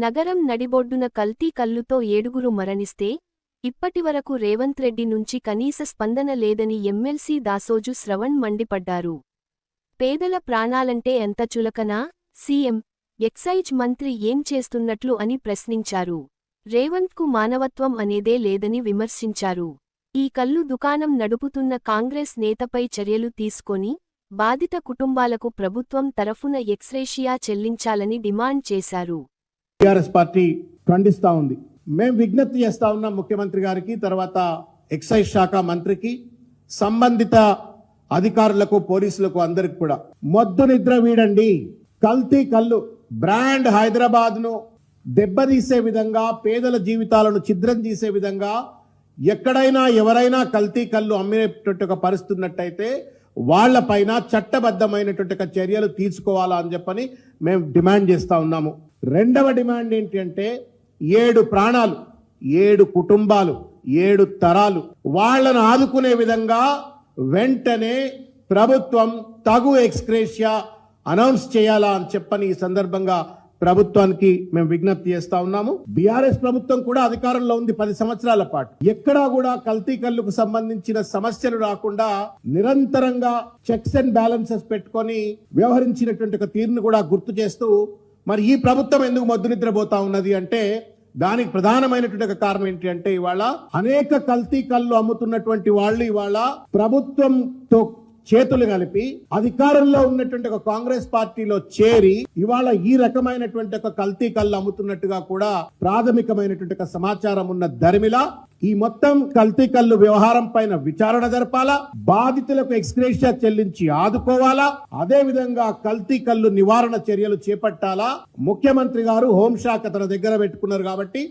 నగరం నడిబొడ్డున కల్తీ కల్లుతో ఏడుగురు మరణిస్తే ఇప్పటివరకు రేవంత్ రెడ్డి నుంచి కనీస స్పందన లేదని ఎమ్మెల్సీ దాసోజు శ్రవణ్ మండిపడ్డారు. పేదల ప్రాణాలంటే ఎంత చులకనా? సీఎం ఎక్సైజ్ మంత్రి ఏం చేస్తున్నట్లు అని ప్రశ్నించారు. రేవంత్కు మానవత్వం అనేదే లేదని విమర్శించారు. ఈ కల్లు దుకాణం నడుపుతున్న కాంగ్రెస్ నేతపై చర్యలు తీసుకొని బాధిత కుటుంబాలకు ప్రభుత్వం తరఫున ఎక్స్రేషియా చెల్లించాలని డిమాండ్ చేశారు. టిఆర్ఎస్ పార్టీ ఖండిస్తా ఉంది. మేము విజ్ఞప్తి చేస్తా ఉన్నాం ముఖ్యమంత్రి గారికి తర్వాత ఎక్సైజ్ శాఖ మంత్రికి సంబంధిత అధికారులకు పోలీసులకు అందరికి కూడా. మొద్దు నిద్ర వీడండి. కల్తీ కళ్ళు. బ్రాండ్ హైదరాబాద్ను దెబ్బతీసే విధంగా పేదల జీవితాలను ఛిద్రం చేసే విధంగా ఎక్కడైనా ఎవరైనా కల్తీ కళ్ళు అమ్మేటట్టు ఒక పరిస్థితి ఉన్నట్టయితే వాళ్ళపైన చట్టబద్ధమైనటువంటి చర్యలు తీసుకోవాలా అని చెప్పని మేము డిమాండ్ చేస్తా ఉన్నాము. రెండవ డిమాండ్ ఏంటి అంటే ఏడు ప్రాణాలు ఏడు కుటుంబాలు ఏడు తరాలు వాళ్ళను ఆదుకునే విధంగా వెంటనే ప్రభుత్వం తగు ఎక్స్క్రేషియా అనౌన్స్ చేయాలా అని చెప్పని ఈ సందర్భంగా ప్రభుత్వానికి మేము విజ్ఞప్తి చేస్తా ఉన్నాము. బీఆర్ఎస్ ప్రభుత్వం కూడా అధికారంలో ఉంది పది సంవత్సరాల పాటు. ఎక్కడా కూడా కల్తీ కల్లుకు సంబంధించిన సమస్యలు రాకుండా నిరంతరంగా చెక్స్ అండ్ బ్యాలెన్సెస్ పెట్టుకొని వ్యవహరించినటువంటి ఒక తీరును కూడా గుర్తు చేస్తూ మరి ఈ ప్రభుత్వం ఎందుకు మద్దు నిద్రపోతా ఉన్నది అంటే దానికి ప్రధానమైనటువంటి ఒక కారణం ఏంటి అంటే ఇవాళ అనేక కల్తీ కళ్ళు అమ్ముతున్నటువంటి వాళ్ళు ఇవాళ ప్రభుత్వంతో చేతులు కలిపి అధికారంలో ఉన్నటువంటి ఒక కాంగ్రెస్ పార్టీలో చేరి ఇవాళ ఈ రకమైనటువంటి ఒక కల్తీ కళ్ళు అమ్ముతున్నట్టుగా కూడా ప్రాథమికమైనటువంటి ఒక సమాచారం ఉన్న ధర్మిల ఈ మొత్తం కల్తీ కళ్ళు వ్యవహారం పైన విచారణ జరపాలా? బాధితులకు ఎక్స్గ్రేషియా చెల్లించి ఆదుకోవాలా? అదే విధంగా కల్తీ కళ్ళు నివారణ చర్యలు చేపట్టాలా? ముఖ్యమంత్రి గారు హోంశాఖ తన దగ్గర పెట్టుకున్నారు కాబట్టి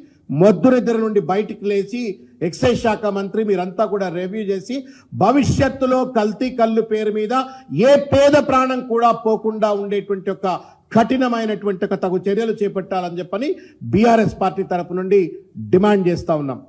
మొద్దునిద్ర నుండి బయటికి లేచి ఎక్సైజ్ శాఖ మంత్రి మీరంతా కూడా రివ్యూ చేసి భవిష్యత్తులో కల్తీ కళ్ళు పేరు మీద ఏ పేద ప్రాణం కూడా పోకుండా ఉండేటువంటి ఒక కఠినమైనటువంటి ఒక తగు చర్యలు చేపట్టాలని చెప్పని బీఆర్ఎస్ పార్టీ తరపు నుండి డిమాండ్ చేస్తా ఉన్నాం.